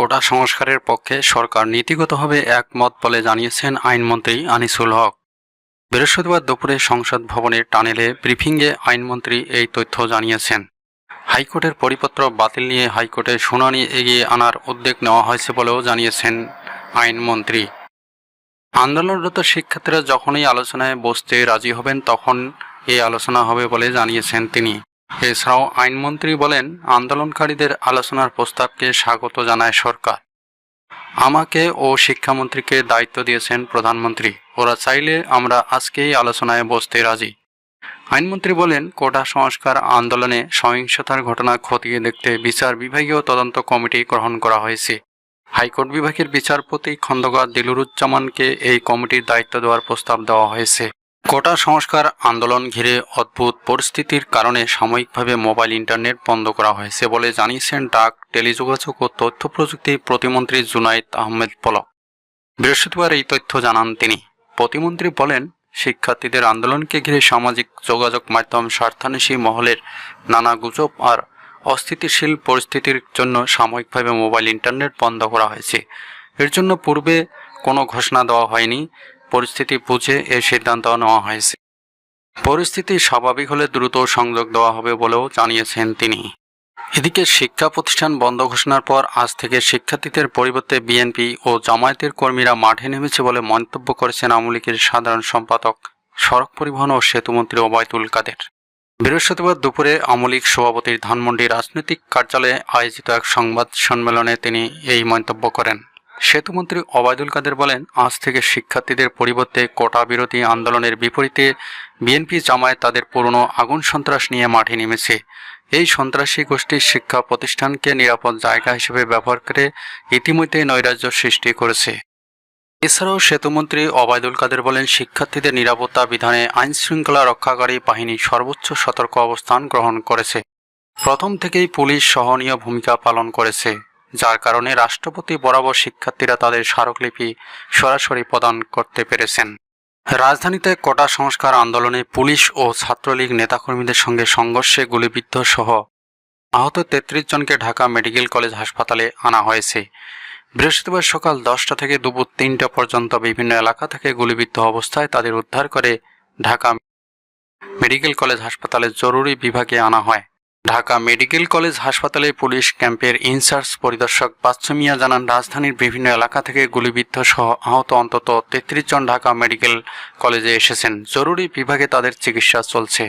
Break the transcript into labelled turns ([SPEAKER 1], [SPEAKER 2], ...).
[SPEAKER 1] কোটা সংস্কারের পক্ষে সরকার নীতিগতভাবে একমত বলে জানিয়েছেন আইনমন্ত্রী আনিসুল হক। বৃহস্পতিবার দুপুরে সংসদ ভবনের টানেলে ব্রিফিংয়ে আইনমন্ত্রী এই তথ্য জানিয়েছেন। হাইকোর্টের পরিপত্র বাতিল নিয়ে হাইকোর্টে শুনানি এগিয়ে আনার উদ্যোগ নেওয়া হয়েছে বলেও জানিয়েছেন আইনমন্ত্রী। আন্দোলনরত শিক্ষার্থীরা যখনই আলোচনায় বসতে রাজি হবেন, তখন এই আলোচনা হবে বলে জানিয়েছেন তিনি। এছাড়াও আইনমন্ত্রী বলেন, আন্দোলনকারীদের আলোচনার প্রস্তাবকে স্বাগত জানায় সরকার। আমাকে ও শিক্ষামন্ত্রীকে দায়িত্ব দিয়েছেন প্রধানমন্ত্রী। ওরা চাইলে আমরা আজকেই আলোচনায় বসতে রাজি। আইনমন্ত্রী বলেন, কোটা সংস্কার আন্দোলনে সহিংসতার ঘটনা খতিয়ে দেখতে বিচার বিভাগীয় তদন্ত কমিটি গ্রহণ করা হয়েছে। হাইকোর্ট বিভাগের বিচারপতি খন্দকার দিলুরুজ্জামানকে এই কমিটির দায়িত্ব দেওয়ার প্রস্তাব দেওয়া হয়েছে। কোটা সংস্কার আন্দোলন ঘিরে অদ্ভুত পরিস্থিতির কারণে সাময়িকভাবে মোবাইল ইন্টারনেট বন্ধ করা হয়েছে বলে জানিয়েছেন ডাক, টেলিযোগাযোগ ও তথ্য প্রযুক্তি প্রতিমন্ত্রী জুনাইদ আহমেদ পলক। বৃহস্পতিবার এই তথ্য জানান তিনি। প্রতিমন্ত্রী বলেন, শিক্ষার্থীদের আন্দোলনকে ঘিরে সামাজিক যোগাযোগ মাধ্যম স্বার্থান্বেষী মহলের নানা গুজব আর অস্থিতিশীল পরিস্থিতির জন্য সাময়িকভাবে মোবাইল ইন্টারনেট বন্ধ করা হয়েছে। এর জন্য পূর্বে কোনো ঘোষণা দেওয়া হয়নি। পরিস্থিতি বুঝে এ সিদ্ধান্ত নেওয়া হয়েছে। পরিস্থিতি স্বাভাবিক হলে দ্রুত সংযোগ দেওয়া হবে বলেও জানিয়েছেন তিনি। এদিকে শিক্ষা প্রতিষ্ঠান বন্ধ ঘোষণার পর আজ থেকে শিক্ষার্থীদের পরিবর্তে বিএনপি ও জামায়াতের কর্মীরা মাঠে নেমেছে বলে মন্তব্য করেছেন আওয়ামী লীগের সাধারণ সম্পাদক, সড়ক পরিবহন ও সেতুমন্ত্রী ওবায়দুল কাদের। বৃহস্পতিবার দুপুরে আওয়ামী লীগ সভাপতির ধানমন্ডি রাজনৈতিক কার্যালয়ে আয়োজিত এক সংবাদ সম্মেলনে তিনি এই মন্তব্য করেন। সেতুমন্ত্রী ওবায়দুল কাদের বলেন, আজ থেকে শিক্ষার্থীদের পরিবর্তে কোটা বিরোধী আন্দোলনের বিপরীতে বিএনপি জামায়াত তাদের পুরনো আগুন সন্ত্রাস নিয়ে মাঠে নেমেছে। এই সন্ত্রাসী গোষ্ঠীর শিক্ষা প্রতিষ্ঠানকে নিরাপদ জায়গা হিসেবে ব্যবহার করে ইতিমধ্যে নৈরাজ্য সৃষ্টি করেছে। এছাড়াও সেতুমন্ত্রী অবায়দুল কাদের বলেন, শিক্ষার্থীদের নিরাপত্তা বিধানে আইন শৃঙ্খলা রক্ষাকারী বাহিনী সর্বোচ্চ সতর্ক অবস্থান গ্রহণ করেছে। প্রথম থেকেই পুলিশ সহনীয় ভূমিকা পালন করেছে। যার কারণে রাষ্ট্রপতি বরাবর শিক্ষার্থীরা তাদের স্মারকলিপি সরাসরি প্রদান করতে পেরেছেন। রাজধানীতে কোটা সংস্কার আন্দোলনে পুলিশ ও ছাত্রলীগ নেতাকর্মীদের সঙ্গে সংঘর্ষে গুলিবিদ্ধ সহ আহত তেত্রিশ জনকে ঢাকা মেডিকেল কলেজ হাসপাতালে আনা হয়েছে। বৃহস্পতিবার সকাল দশটা থেকে দুপুর তিনটা পর্যন্ত বিভিন্ন এলাকা থেকে গুলিবিদ্ধ অবস্থায় তাদের উদ্ধার করে ঢাকা মেডিকেল কলেজ হাসপাতালে জরুরি বিভাগে আনা হয়। ঢাকা মেডিকেল কলেজ হাসপাতালে পুলিশ ক্যাম্পের ইনচার্জ পরিদর্শক পাচ্ছমিয়া জানান, রাজধানীর বিভিন্ন এলাকা থেকে গুলিবিদ্ধ সহ আহত অন্তত তেত্রিশ জন ঢাকা মেডিকেল কলেজে এসেছেন। জরুরি বিভাগে তাদের চিকিৎসা চলছে।